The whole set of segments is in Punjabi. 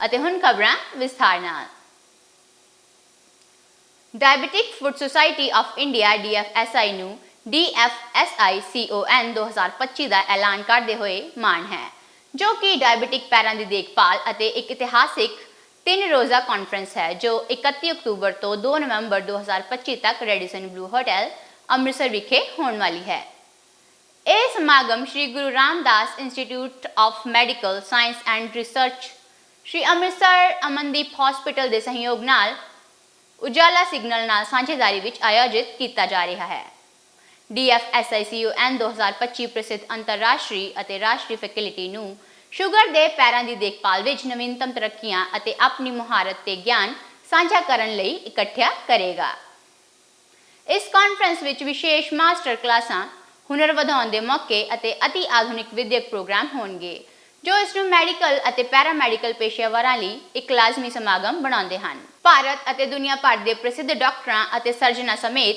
ਅਤੇ ਹੁਣ ਖਬਰਾਂ ਵਿਸਥਾਰ ਨਾਲ। Diabetic food society of India DFSI ਨੂੰ DFSI 2025 ਦਾ ਐਲਾਨ ਕਰਦੇ ਹੋਏ ਮਾਣ ਹੈ, ਜੋ ਕਿ ਡਾਇਬੀਟਿਕ ਪੈਰਾਂ ਦੀ ਦੇਖਭਾਲ ਅਤੇ ਇੱਕ ਇਤਿਹਾਸਿਕ ਤਿੰਨ ਰੋਜ਼ਾ ਕਾਨਫਰੰਸ ਹੈ, ਜੋ 31 ਅਕਤੂਬਰ ਤੋਂ 2 ਨਵੰਬਰ 2025 ਤੱਕ ਰੈਡੀਸਨ ਬਲੂ ਹੋਟਲ ਅੰਮ੍ਰਿਤਸਰ ਵਿਖੇ ਹੋਣ ਵਾਲੀ ਹੈ। ਇਹ ਸਮਾਗਮ Shri Guru Ramdas institute of medical science and research Shri Amritsar Amandeep hospital ਦੇ ਸਹਿਯੋਗ ਨਾਲ ਉਜਾਲਾ ਸਿਗਨਲ ਨਾਲ ਸਾਂਝੇਦਾਰੀ ਵਿੱਚ ਆਯੋਜਿਤ ਕੀਤਾ ਜਾ ਰਿਹਾ ਹੈ DFSICUN 2025 ਪ੍ਰਸਿੱਧ ਅੰਤਰਰਾਸ਼ਟਰੀ ਅਤੇ ਰਾਸ਼ਟਰੀ ਫੈਕਲਟੀ ਨੂੰ ਸ਼ੂਗਰ ਦੇ ਪੈਰਾਂ ਦੀ ਦੇਖਭਾਲ ਵਿੱਚ ਨਵੀਨਤਮ ਤਰੱਕੀਆਂ ਅਤੇ ਆਪਣੀ ਮੁਹਾਰਤ ਤੇ ਗਿਆਨ ਸਾਂਝਾ ਕਰਨ ਲਈ ਇਕੱਠਿਆ ਕਰੇਗਾ ਇਸ ਕਾਨਫਰੰਸ ਵਿੱਚ ਵਿਸ਼ੇਸ਼ ਮਾਸਟਰ ਕਲਾਸਾਂ ਹੁਨਰ ਵਧਾਉਣ ਦੇ ਮੌਕੇ ਅਤੇ ਅਤੀ ਆਧੁਨਿਕ ਵਿਦਿਅਕ ਪ੍ਰੋਗਰਾਮ ਹੋਣਗੇ ਜੋ ਇਸ ਨੂੰ ਮੈਡੀਕਲ ਅਤੇ ਪੈਰਾਮੈਡੀਕਲ ਪੇਸ਼ੇਵਰਾਂ ਲਈ ਇੱਕ ਲਾਜ਼ਮੀ ਸਮਾਗਮ ਬਣਾਉਂਦੇ ਹਨ। ਭਾਰਤ ਅਤੇ ਦੁਨੀਆ ਭਰ ਦੇ ਪ੍ਰਸਿੱਧ ਡਾਕਟਰਾਂ ਅਤੇ ਸਰਜਨਾਂ ਸਮੇਤ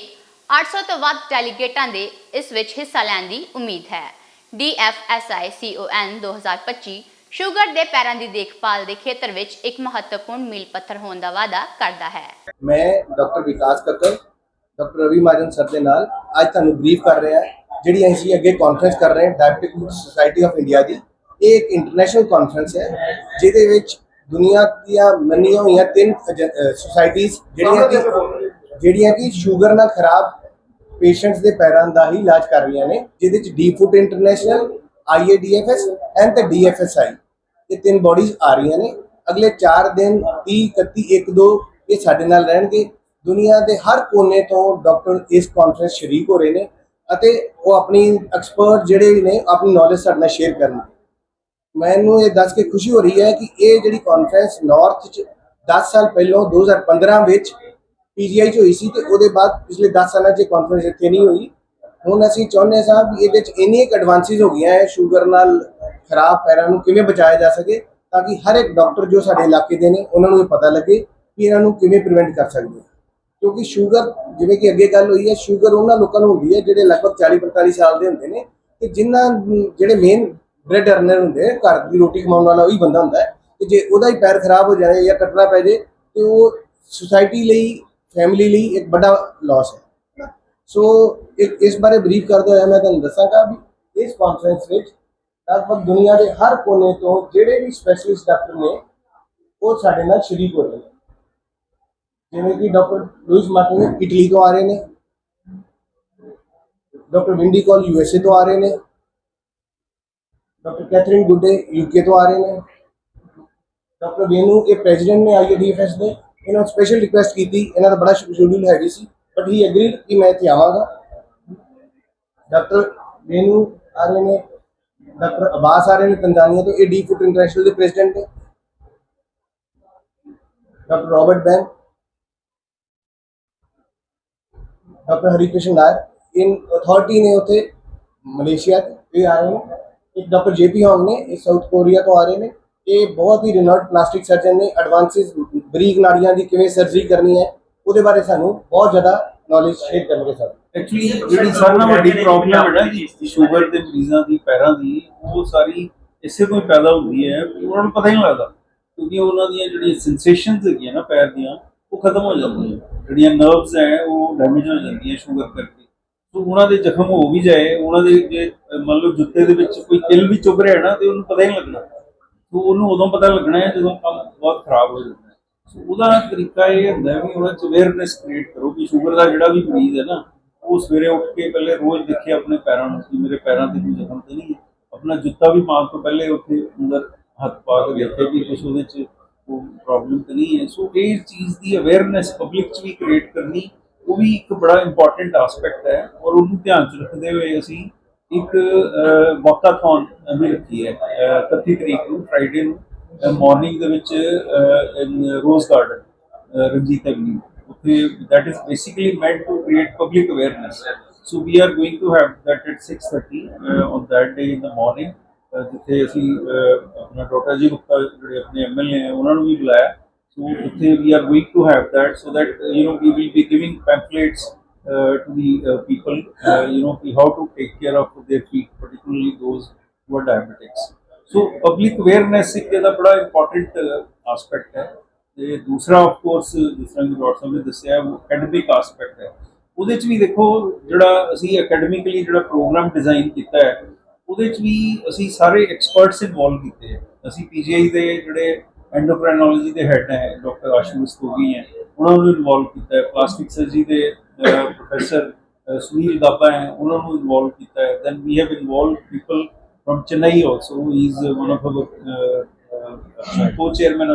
800 ਤੋਂ ਵੱਧ ਡੈਲੀਗੇਟਾਂ ਦੇ ਇਸ ਵਿੱਚ ਹਿੱਸਾ ਲੈਣ ਦੀ ਉਮੀਦ ਹੈ। DFSI CON 2025 ਸ਼ੂਗਰ ਦੇ ਪੈਰਾਂ ਦੀ ਦੇਖਭਾਲ ਦੇ ਖੇਤਰ ਵਿੱਚ ਇੱਕ ਮਹੱਤਵਪੂਰਨ ਮੀਲ ਪੱਥਰ ਹੋਣ ਦਾ ਵਾਅਦਾ ਕਰਦਾ ਹੈ। ਮੈਂ doctor Vikas Kakkar, doctor Ravi Mahajan sir ਦੇ ਨਾਲ ਅੱਜ ਤੁਹਾਨੂੰ ਬਰੀਫ ਕਰ ਰਿਹਾ, ਜਿਹੜੀ ਅਸੀਂ ਅੱਗੇ ਕਾਨਫਰੰਸ ਕਰ ਰਹੇ ਹਾਂ ਡਾਇਬਟਿਕ ਸੁਸਾਇਟੀ ਆਫ ਇੰਡੀਆ ਦੀ। ਇਹ ਇੱਕ ਇੰਟਰਨੈਸ਼ਨਲ ਕਾਨਫਰੰਸ ਹੈ ਜਿਹਦੇ ਵਿੱਚ ਦੁਨੀਆ ਦੀਆਂ ਮੰਨੀਆਂ ਹੋਈਆਂ ਤਿੰਨ ਸੁਸਾਇਟੀਆਂ ਜਿਹੜੀਆਂ ਕਿ ਜਿਹੜੀਆਂ ਕਿ ਸ਼ੂਗਰ ਨਾਲ ਖਰਾਬ ਪੇਸ਼ੈਂਟਸ ਦੇ ਪੈਰਾਂ ਦਾ ਹੀ ਇਲਾਜ ਕਰ ਰਹੀਆਂ ਨੇ ਜਿਹਦੇ ਵਿੱਚ D food international IADFS and ਤੇ ਡੀਐਫਐਸਆਈ ਇਹ ਤਿੰਨ ਬਾਡੀਜ਼ ਆ ਰਹੀਆਂ ਨੇ। ਅਗਲੇ 4 ਦਿਨ 30 31 1 2 ਇਹ ਸਾਡੇ ਨਾਲ ਰਹਿਣਗੇ। ਦੁਨੀਆ ਦੇ ਹਰ ਕੋਨੇ ਤੋਂ ਡਾਕਟਰ ਇਸ ਕਾਨਫਰੰਸ ਸ਼ਰੀਕ ਹੋ ਰਹੇ ਨੇ ਅਤੇ ਉਹ ਆਪਣੀ ਐਕਸਪਰਟ ਜਿਹੜੇ ਨੇ ਆਪਣੀ ਨੌਲੇਜ ਸਾਡੇ ਨਾਲ ਸ਼ੇਅਰ ਕਰਨਗੇ। ਮੈਨੂੰ ਇਹ ਦੱਸ ਕੇ ਖੁਸ਼ੀ ਹੋ ਰਹੀ ਹੈ ਕਿ ਇਹ ਜਿਹੜੀ ਕਾਨਫਰੰਸ ਨਾਰਥ ਚ 10 ਸਾਲ ਪਹਿਲਾਂ 2015 ਵਿੱਚ ਪੀਜੀਆਈ ਚ ਹੋਈ ਸੀ ਤੇ ਉਹਦੇ ਬਾਅਦ ਪਿਛਲੇ 10 ਸਾਲਾਂ ਚ ਕਾਨਫਰੰਸ ਇੱਥੇ ਨਹੀਂ ਹੋਈ। ਹੁਣ ਅਸੀਂ ਚਾਹੁੰਦੇ ਹਾਂ ਵੀ ਇਹਦੇ ਚ ਇੰਨੀਆਂ ਐਡਵਾਂਸਿਸ ਹੋ ਗਈਆਂ ਹੈ ਸ਼ੂਗਰ ਨਾਲ ਖਰਾਬ ਪੈਰਾਂ ਨੂੰ ਕਿਵੇਂ ਬਚਾਇਆ ਜਾ ਸਕੇ ਤਾਂ ਕਿ ਹਰ ਇੱਕ ਡਾਕਟਰ ਜੋ ਸਾਡੇ ਇਲਾਕੇ ਦੇ ਨੇ, ਉਹਨਾਂ ਨੂੰ ਇਹ ਪਤਾ ਲੱਗੇ ਕਿ ਇਹਨਾਂ ਨੂੰ ਕਿਵੇਂ ਪ੍ਰੀਵੈਂਟ ਕਰ ਸਕਦੇ ਹਾਂ। ਕਿਉਂਕਿ ਸ਼ੂਗਰ ਜਿਵੇਂ ਕਿ ਅੱਗੇ ਗੱਲ ਹੋਈ ਹੈ ਸ਼ੂਗਰ ਉਹਨਾਂ ਲੋਕਾਂ ਨੂੰ ਹੁੰਦੀ ਹੈ ਜਿਹੜੇ ਲਗਭਗ 40 45 ਸਾਲ ਦੇ ਹੁੰਦੇ ਨੇ ਤੇ ਜਿਨ੍ਹਾਂ ਜਿਹੜੇ ਮੇਨ ਬ੍ਰੈਡ ਅਰਨਰ ਹੁੰਦੇ ਆ, ਘਰ ਦੀ ਰੋਟੀ ਕਮਾਉਣ ਵਾਲਾ ਉਹੀ ਬੰਦਾ ਹੁੰਦਾ ਹੈ ਕਿ ਜੇ ਉਹਦਾ ਹੀ ਪੈਰ ਖਰਾਬ ਹੋ ਜਾਏ ਜਾਂ ਕੱਟਣਾ ਪੈ ਜੇ ਤੇ ਉਹ ਸੁਸਾਇਟੀ ਲਈ ਫੈਮਿਲੀ ਲਈ ਇੱਕ ਵੱਡਾ ਲਾਸ ਹੈ। ਸੋ ਇੱਕ ਇਸ ਬਾਰੇ ਬਰੀਫ ਕਰਦਾ ਹੋਇਆ ਮੈਂ ਤੁਹਾਨੂੰ ਦੱਸਾਂਗਾ ਵੀ ਇਸ ਕਾਨਫਰੰਸ ਵਿੱਚ ਲਗਭਗ ਦੁਨੀਆ ਦੇ ਹਰ ਕੋਨੇ ਤੋਂ ਜਿਹੜੇ ਵੀ ਸਪੈਸ਼ਲਿਸਟ ਡਾਕਟਰ ਨੇ ਉਹ ਸਾਡੇ ਨਾਲ ਸ਼ਰੀਕ ਹੋ ਰਹੇ ਨੇ। ਜਿਵੇਂ ਕਿ ਡਾਕਟਰ ਲੂਇਸ ਮਾਰਟਿਨ ਇਟਲੀ ਤੋਂ ਆ ਰਹੇ ਨੇ ਡਾਕਟਰ ਵਿੰਡੀ ਕੋਲ ਯੂਐਸਏ ਤੋਂ ਆ ਰਹੇ ਨੇ ਡਾਕਟਰ ਕੈਥਰੀਨ ਗੁੱਡੇ ਯੂਕੇ ਤੋਂ ਆ ਰਹੇ ਨੇ। ਡਾਕਟਰ ਵੇਨੂ ਇਹ ਪ੍ਰੈਜ਼ੀਡੈਂਟ ਨੇ ਆਈਏ ਆਈਡੀਐਫਐਸ ਦੇ। ਇਹਨਾਂ ਨੂੰ ਸਪੈਸ਼ਲ ਰਿਕੁਐਸਟ ਕੀਤੀ। ਇਹਨਾਂ ਦਾ ਬੜਾ ਸ਼ਡਿਊਲ ਹੈਗੀ ਸੀ। ਬਟ ਹੀ ਐਗਰੀਡ ਕਿ ਮੈਂ ਇੱਥੇ ਆਵਾਂਗਾ। ਡਾਕਟਰ ਵੇਨੂ ਆ ਰਹੇ ਨੇ। ਡਾਕਟਰ ਅਬਾਸ ਆ ਰਹੇ ਨੇ ਤੰਜ਼ਾਨੀਆ ਤੋਂ। ਇਹ ਡੀ ਫੁੱਟ ਇੰਟਰਨੈਸ਼ਨਲ ਦੇ ਪ੍ਰੈਜ਼ੀਡੈਂਟ ਨੇ। Doctor Robert Ben doctor Harikrishan Nair in authority ਨੇ ਉਥੇ ਮਲੇਸ਼ੀਆ 'ਤੇ ਆ ਰਹੇ ਨੇ। ਇੱਕ ਡਾਕਟਰ ਜੇਪੀ ਹੌਂਗ ਨੇ ਇਹ ਸਾਊਥ ਕੋਰੀਆ ਤੋਂ ਆ ਰਹੇ ਨੇ। ਇਹ ਬਹੁਤ ਹੀ ਰਿਨੋਟ ਪਲਾਸਟਿਕ ਸਰਜਨ ਨੇ ਐਡਵਾਂਸਿਸ ਬਰੀਕ ਨਾੜੀਆਂ ਦੀ ਕਿਵੇਂ ਸਰਜਰੀ ਕਰਨੀ ਹੈ ਉਹਦੇ ਬਾਰੇ ਸਾਨੂੰ ਬਹੁਤ ਜ਼ਿਆਦਾ ਨੌਲੇਜ ਸ਼ੇਅਰ ਕਰਨਗੇ ਸਰ। ਐਕਚੁਅਲੀ ਜਿਹੜੀ ਸਾਰਿਆਂ ਨਾਲੋਂ ਵੱਡੀ ਪ੍ਰੋਬਲਮ ਹੈ ਨਾ ਜੀ ਸ਼ੂਗਰ ਦੇ ਮਰੀਜ਼ਾਂ ਦੀ ਪੈਰਾਂ ਦੀ ਉਹ ਸਾਰੀ ਇਸੇ ਤੋਂ ਹੀ ਪੈਦਾ ਹੁੰਦੀ ਹੈ। ਕਿ ਉਹਨਾਂ ਨੂੰ ਪਤਾ ਹੀ ਨਹੀਂ ਲੱਗਦਾ ਕਿਉਂਕਿ ਉਹਨਾਂ ਦੀਆਂ ਜਿਹੜੀਆਂ ਸੈਂਸੇਸ਼ਨਸ ਹੈਗੀਆਂ ਨਾ ਪੈਰ ਦੀਆਂ ਉਹ ਖਤਮ ਹੋ ਜਾਂਦੀਆਂ ਜਿਹੜੀਆਂ ਨਰਵਸ ਹੈ ਉਹ ਡੈਮੇਜ ਹੋ ਜਾਂਦੀਆਂ ਸ਼ੂਗਰ ਕਰਕੇ। ਸੋ ਉਹਨਾਂ ਦੇ ਜ਼ਖਮ ਹੋ ਵੀ ਜਾਏ ਉਹਨਾਂ ਦੇ ਜੇ ਅਹ, ਮੰਨ ਲਓ ਜੁੱਤੇ ਦੇ ਵਿੱਚ ਕੋਈ ਕਿਲ ਵੀ ਚੁੱਭ ਰਿਹਾ ਨਾ ਤੇ ਉਹਨੂੰ ਪਤਾ ਹੀ ਨਹੀਂ ਲੱਗਣਾ। ਸੋ ਉਹਨੂੰ ਉਦੋਂ ਪਤਾ ਲੱਗਣਾ ਹੈ ਜਦੋਂ ਕੰਮ ਬਹੁਤ ਖਰਾਬ ਹੋ ਜਾਂਦਾ ਹੈ। ਸੋ ਉਹਦਾ ਤਰੀਕਾ ਇਹ ਹੁੰਦਾ ਵੀ ਉਹਨਾਂ ਚ ਅਵੇਅਰਨੈਸ ਕ੍ਰੀਏਟ ਕਰੋ ਕਿ ਸ਼ੂਗਰ ਦਾ ਜਿਹੜਾ ਵੀ ਮਰੀਜ਼ ਹੈ ਨਾ ਉਹ ਸਵੇਰੇ ਉੱਠ ਕੇ ਪਹਿਲੇ ਰੋਜ਼ ਦੇਖੇ ਆਪਣੇ ਪੈਰਾਂ ਨੂੰ ਕਿ ਮੇਰੇ ਪੈਰਾਂ ਤੇ ਕੋਈ ਜ਼ਖਮ ਤੇ ਨਹੀਂ ਹੈ। ਆਪਣਾ ਜੁੱਤਾ ਵੀ ਪਾਉਣ ਤੋਂ ਪਹਿਲੇ ਉੱਥੇ ਅੰਦਰ ਹੱਥ ਪਾ ਕੇ ਦੇਖੇ ਕਿ ਕੁਝ ਉਹਦੇ ਚ ਪ੍ਰੋਬਲਮ ਤਾਂ ਨਹੀਂ ਹੈ। ਸੋ ਇਹ ਚੀਜ਼ ਦੀ ਅਵੇਅਰਨੈਸ ਪਬਲਿਕ ਚ ਵੀ ਕ੍ਰੀਏਟ ਕਰਨੀ ਉਹ ਵੀ ਇੱਕ ਬੜਾ ਇੰਪੋਰਟੈਂਟ ਐਸਪੈਕਟ ਹੈ ਔਰ ਉਹਨੂੰ ਧਿਆਨ ਚ ਰੱਖਦੇ ਹੋਏ ਅਸੀਂ ਇੱਕ ਵਾਕਾਥੌਨ ਵੀ ਰੱਖੀ ਹੈ ਅਹ 31 ਤਰੀਕ ਨੂੰ ਫਰਾਈਡੇ ਨੂੰ ਮਾਰਨਿੰਗ ਦੇ ਵਿੱਚ ਰੋਜ਼ ਗਾਰਡਨ ਰਣਜੀਤ ਐਵਨਿਊ ਉੱਥੇ that is basically meant to create public awareness so we are going to have that at 6:30 uh, on that day in the morning uh ਜਿੱਥੇ ਅਸੀਂ ਆਪਣਾ ਡਾਕਟਰ ਜੀ ਗੁਪਤਾ ਜਿਹੜੇ ਆਪਣੇ ਐਮਐਲਏ ਹੈ ਉਹਨਾਂ ਨੂੰ ਵੀ ਬੁਲਾਇਆ। ਸੋ ਉੱਥੇ we are going to have that so that uh, you know we will be giving pamphlets uh, to the uh, people uh, you know how to take care of their feet particularly those who are diabetics. So public awareness ਇੱਕ ਇਹਦਾ ਬੜਾ ਇੰਪੋਰਟੈਂਟ ਆਸਪੈਕਟ ਹੈ ਤੇ ਦੂਸਰਾ ਆਫ ਕੋਰਸ ਜਿਸ ਤਰ੍ਹਾਂ ਕਿ ਡਾਕਟਰ ਸਾਹਿਬ ਨੇ ਦੱਸਿਆ ਉਹ ਐਕੈਡਮਿਕ ਆਸਪੈਕਟ ਹੈ ਉਹਦੇ ਚ ਵੀ ਦੇਖੋ ਜਿਹੜਾ ਅਸੀਂ ਅਕੈਡਮਿਕਲੀ ਜਿਹੜਾ ਪ੍ਰੋਗਰਾਮ ਡਿਜ਼ਾਈਨ ਕੀਤਾ ਹੈ ਉਹਦੇ ਚ ਵੀ ਅਸੀਂ ਸਾਰੇ ਐਕਸਪਰਟਸ ਇਨਵੋਲਵ ਕੀਤੇ ਹੈ ਅਸੀਂ ਪੀਜੀਆਈ ਦੇ ਜਿਹੜੇ ਐਂਡੋਕ੍ਰਾਈਨੋਲੋਜੀ ਦੇ ਹੈਡ ਹੈ ਡਾਕਟਰ ਆਸ਼ੂਸ਼ ਤੋਗੀ ਹੈ। ਉਹਨਾਂ ਨੂੰ ਇਨਵੋਲਵ ਕੀਤਾ ਹੈ। ਪਲਾਸਟਿਕ ਸਰਜਰੀ ਦੇ ਪ੍ਰੋਫੈਸਰ ਸੁਨੀਲ ਗਾਬਾ ਹੈ। ਉਹਨਾਂ ਨੂੰ ਇਨਵੋਲਵ ਕੀਤਾ ਹੈ। Then we have involve people from Chennai also. He is uh, one of our uh, uh, co-chairman